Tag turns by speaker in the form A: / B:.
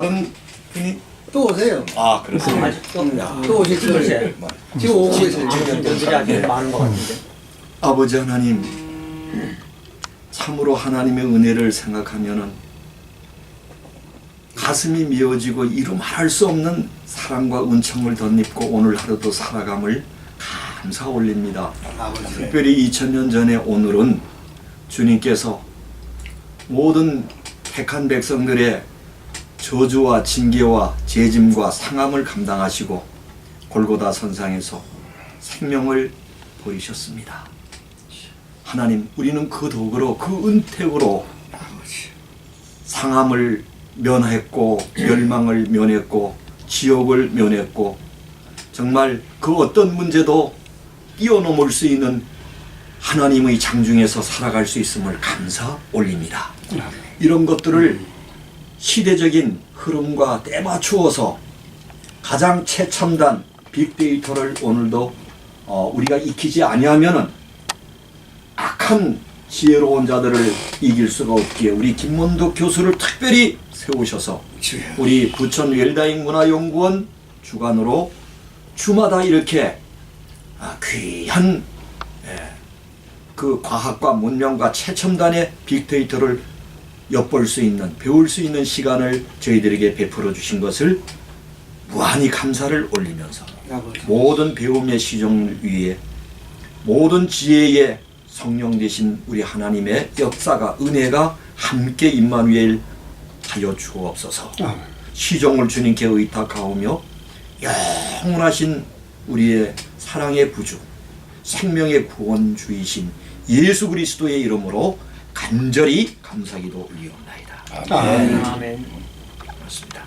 A: 다른 분이
B: 또 오세요.
A: 아 그렇습니다.
C: 아직도
B: 또 오실 거예요.
C: 글쎄,
B: 지금 오고 계세요.
C: 분들이 아직
A: 네.
C: 많은 것 같은데.
A: 아버지 하나님 참으로 하나님의 은혜를 생각하면은 가슴이 미어지고 이루 말할 수 없는 사랑과 은총을 덧입고 오늘 하루도 살아감을 감사 올립니다.
B: 아버지.
A: 특별히 2000년 전에 오늘은 주님께서 모든 택한 백성들의 저주와 징계와 재짐과 상함을 감당하시고 골고다 선상에서 생명을 보이셨습니다. 하나님, 우리는 그 덕으로 그 은택으로 상함을 면했고 멸망을 면했고 지옥을 면했고 정말 그 어떤 문제도 뛰어넘을 수 있는 하나님의 장중에서 살아갈 수 있음을 감사 올립니다. 이런 것들을 시대적인 흐름과 때 맞추어서 가장 최첨단 빅데이터를 오늘도 어, 우리가 익히지 아니하면은 악한 지혜로운 자들을 이길 수가 없기에 우리 김문덕 교수를 특별히 세우셔서 우리 부천 웰다잉 문화연구원 주관으로 주마다 이렇게 아, 귀한 예, 그 과학과 문명과 최첨단의 빅데이터를 엿볼 수 있는 배울 수 있는 시간을 저희들에게 베풀어 주신 것을 무한히 감사를 올리면서. 모든 배움의 시종을 위해 모든 지혜의 성령 되신 우리 하나님의 역사가 은혜가 함께 임마누엘 하여 주옵소서. 시종을 주님께 의탁하오며 영원하신 우리의 사랑의 구주 생명의 구원주이신 예수 그리스도의 이름으로 간절히 감사기도 올리옵나이다.
B: 아멘.
C: 아멘.
A: 그렇습니다.